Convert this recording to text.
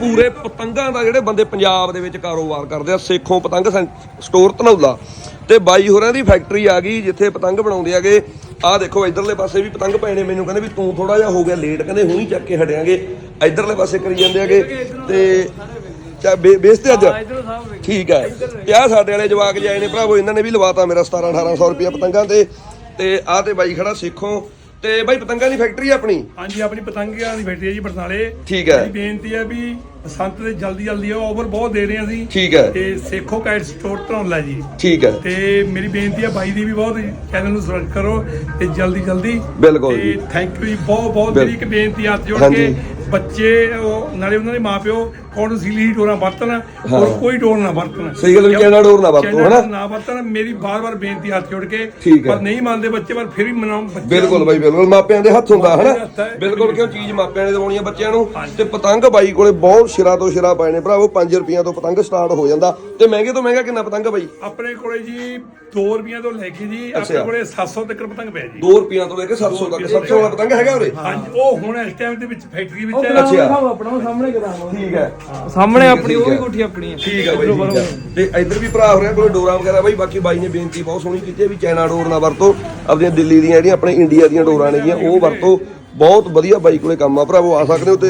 ਪੂਰੇ ਪਤੰਗਾਂ ਦਾ ਜਿਹੜੇ ਬੰਦੇ ਪੰਜਾਬ ਦੇ ਵਿੱਚ ਕਾਰੋਬਾਰ ਕਰਦੇ ਆ ਸੇਖੋਂ ਪਤੰਗ ਸਟੋਰ ਧਨੌਲਾ ਤੇ ਬਾਈ ਹੋਰਾਂ ਦੀ ਫੈਕਟਰੀ ਆ ਗਈ ਜਿੱਥੇ ਪਤੰਗ ਬਣਾਉਂਦੇ ਆਗੇ ਆਹ ਦੇਖੋ ਇਧਰਲੇ ਪਾਸੇ ਵੀ ਪਤੰਗ ਪਏ ਨੇ ਮੈਨੂੰ ਕਹਿੰਦੇ ਵੀ ਤੂੰ ਥੋੜਾ ਜਿਹਾ ਹੋ ਗਿਆ ਲੇਟ ਕਹਿੰਦੇ ਹੁਣੀ ਚੱਕ ਕੇ ਹਟਿਆਂਗੇ। ਇਧਰਲੇ ਪਾਸੇ ਕਰੀ ਜਾਂਦੇ ਆਗੇ ਤੇ ਚਾ ਬੇਸਤੇ ਅੱਜ। ਠੀਕ ਹੈ। ਆਹ ਸਾਡੇ ਵਾਲੇ ਜਵਾਕ ਜੀ ਆਏ ਨੇ ਭਰਾਵੋ ਇਹਨਾਂ ਨੇ ਵੀ ਲਵਾਤਾ ਮੇਰਾ 17 1800 ਰੁਪਏ ਪਤੰਗਾਂ ਤੇ। ਤੇ ਆਹ ਤੇ ਬਾਈ ਖੜਾ ਸੇਖੋਂ। ਤੇ ਬਾਈ ਪਤੰਗਾਂ ਦੀ ਫੈਕਟਰੀ ਆ ਆਪਣੀ? ਹਾਂਜੀ ਆਪਣੀ ਪਤੰਗੀਆਂ ਦੀ ਬੈਠੀ ਹੈ ਜੀ ਬਰਨਾਲੇ ਠੀਕ ਹੈ। ਮੇਰੀ ਬੇਨਤੀ ਹੈ ਵੀ ਬਸੰਤ ਦੇ ਜਲਦੀ ਜਲਦੀ ਆਫਰ ਬਹੁਤ ਦੇ ਰਹੇ ਹਾਂ ਅਸੀਂ। ਠੀਕ ਹੈ ਤੇ ਸੇਖੋ ਕਾਈਟ ਸਟੋਰ ਧਰੌਲਾ ਜੀ। ਠੀਕ ਹੈ ਤੇ ਮੇਰੀ ਬੇਨਤੀ ਹੈ ਬਾਈ ਦੀ ਵੀ ਬਹੁਤ ਚੈਨਲ ਨੂੰ ਸਬਸਕ੍ਰਾਈਬ ਕਰੋ ਤੇ ਜਲਦੀ ਜਲਦੀ ਬਿਲਕੁਲ ਜੀ। ਥੈਂਕ ਯੂ ਜੀ ਬਹੁਤ ਬਹੁਤ ਮੇਰੀ ਇੱਕ ਬੇਨਤੀ ਹੱਥ ਜੋੜ। ਕੇ। ਬੱਚੇ ਉਹ ਨਾਲੇ ਉਹਨਾਂ ਦੇ ਮਾਪਿਓ ਕੌਣ ਸੀਲੀ ਡੋਰਾਂ ਵਰਤਣ ਹੋਰ ਕੋਈ ਡੋਰ ਨਾ ਵਰਤਣ। ਸਹੀ ਗੱਲ ਵੀ ਚਾਈਨਾ ਡੋਰ ਨਾ ਵਰਤੋ, ਹਨਾ? ਨਾ ਵਰਤਣ ਮੇਰੀ ਬਾਰ-ਬਾਰ ਬੇਨਤੀ ਹੱਥ ਜੋੜ ਕੇ ਹੈ। ਪਰ ਨਹੀਂ ਮੰਨਦੇ ਬੱਚੇ ਪਰ ਫਿਰ ਵੀ ਮਨਾਉ ਬੱਚੇ ਬਿਲਕੁਲ ਬਾਈ ਬਿਲਕੁਲ ਮਾਪਿਆਂ ਦੇ ਹੱਥ ਹੁੰਦਾ ਹਨਾ? ਹੈ। ਬਿਲਕੁਲ ਕਿਉਂ ਚੀਜ਼ ਮਾਪਿਆਂ ਨੇ ਦਵਾਉਣੀ ਆ ਬੱਚਿਆਂ ਨੂੰ? ਤੇ ਪਤੰਗ ਬਾਈ ਕੋਲੇ ਬਹੁਤ ਸਿਰਾ ਤੋਂ ਸਿਰਾ ਪਏ ਨੇ ਭਰਾਵੋ 5 ਰੁਪਈਆਂ ਤੋਂ ਪਤੰਗ ਸਟਾਰਟ ਹੋ ਜਾਂਦਾ। ਤੇ ਮਹਿੰਗੇ ਤੋਂ ਮਹਿੰਗਾ ਕਿੰਨਾ ਪਤੰਗ ਬਾਈ? ਆਪਣੇ ਕੋਲੇ ਜੀ 2 ਰੁਪਈਆਂ ਤੋਂ ਲੈ ਕੇ ਜੀ। ਆਪਣੇ ਕੋਲੇ 700 ਤੱਕ ਪਤੰਗ ਪਿਆ ਜੀ। 2 ਰੁਪਈਆਂ ਤੋਂ ਲੈ ਕੇ 700 ਤੱਕ 700 ਵਾਲਾ ਪਤੰਗ ਹੈਗਾ ਉਰੇ? ਹਾਂਜੀ ਉਹ ਹੁਣ ਇਸ ਟਾਈਮ ਦੇ ਵਿੱਚ ਫੈਕਟਰੀ ਵਿੱਚ ਹੈ ਅੱਛਾ। ਆਪਣਾ ਉਹ ਸਾਹਮਣੇ ਕਰਾਵਾਂ ਠੀਕ ਹੈ। ਸਾਹਮਣੇ ਆਪਣੀ ਉਹ ਵੀ ਠੀਕ ਹੈ। ਕੋਠੀ ਆਪਣੀ ਹੈ। ਠੀਕ ਹੈ ਬਾਈ ਠੀਕ ਹੈ। ਤੇ ਇੱਧਰ ਵੀ ਭਰਾ ਹੋ ਰਿਹਾ ਕੋਲੇ ਡੋਰਾਂ ਵਗੈਰਾ ਬਾਈ ਬਾਕੀ ਬਾਈ ਨੇ ਬੇਨਤੀ ਬਹੁਤ ਸੋਹਣੀ ਕੀਤੀ ਹੈ ਵੀ ਚਾਈਨਾ ਡੋਰ ਨਾ ਵਰਤੋ। ਆਪਣੀਆਂ ਦਿੱਲੀ ਦੀਆਂ ਜਿਹੜੀਆਂ ਆਪਣੇ ਇੰਡੀਆ ਦੀਆਂ ਡੋਰਾਂ ਨੇਗੀਆਂ ਉਹ ਵਰਤੋ। ਬਹੁਤ ਵਧੀਆ ਬਾਈ ਕੋਲੇ ਕੰਮ ਆ ਭਰਾਵੋ ਆ ਸਕਦੇ ਹੋ ਤੇ